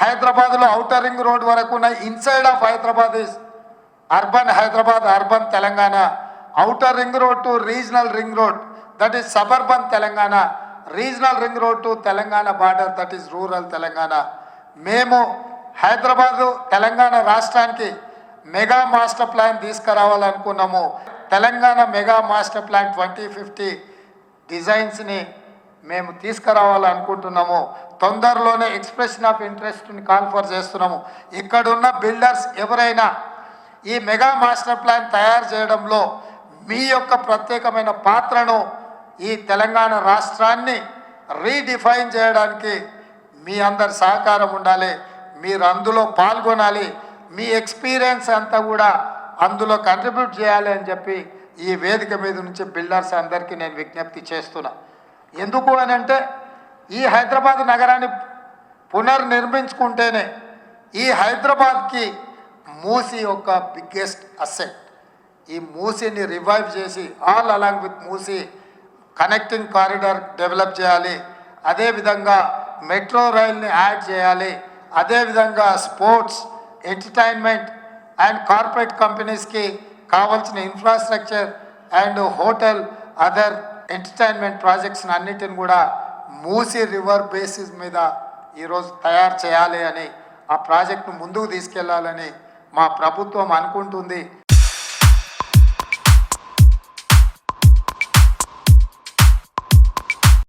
హైదరాబాద్లో outer ring road వరకు ఉన్న inside of Hyderabad is urban Hyderabad urban Telangana. Outer ring road to regional ring road that is suburban Telangana. Regional ring road to Telangana border that is rural Telangana. మేము హైదరాబాదు తెలంగాణ రాష్ట్రానికి mega master plan తీసుకురావాలనుకున్నాము. Telangana mega master plan twenty fifty డిజైన్స్ని మేము తీసుకురావాలనుకుంటున్నాము. తొందరలోనే expression of ఇంట్రెస్ట్ని confer చేస్తున్నాము. ఇక్కడున్న builders ఎవరైనా ఈ mega master plan తయారు చేయడంలో మీ యొక్క ప్రత్యేకమైన పాత్రను ఈ తెలంగాణ రాష్ట్రాన్ని రీడిఫైన్ చేయడానికి మీ అందరి సహకారం ఉండాలి. మీరు అందులో పాల్గొనాలి. మీ ఎక్స్పీరియన్స్ అంతా కూడా అందులో కంట్రిబ్యూట్ చేయాలి అని చెప్పి ఈ వేదిక మీద నుంచి బిల్డర్స్ అందరికీ నేను విజ్ఞప్తి చేస్తున్నాను ఎందుకు అని అంటే ఈ హైదరాబాద్ నగరాన్ని పునర్నిర్మించుకుంటేనే ఈ హైదరాబాద్కి మూసి యొక్క బిగ్గెస్ట్ అసెట్ ఈ మూసీని రివైవ్ చేసి all along with Musi connecting corridor develop చేయాలి. అదేవిధంగా మెట్రో రైల్ని యాడ్ చేయాలి. అదేవిధంగా స్పోర్ట్స్ ఎంటర్టైన్మెంట్ అండ్ కార్పొరేట్ కంపెనీస్కి కావాల్సిన infrastructure and hotel other entertainment ప్రాజెక్ట్స్ని అన్నిటిని కూడా మూసి రివర్ బేసిస్ మీద ఈరోజు తయారు చేయాలి అని ఆ ప్రాజెక్ట్ను ముందుకు తీసుకెళ్ళాలని మా ప్రభుత్వం అనుకుంటుంది.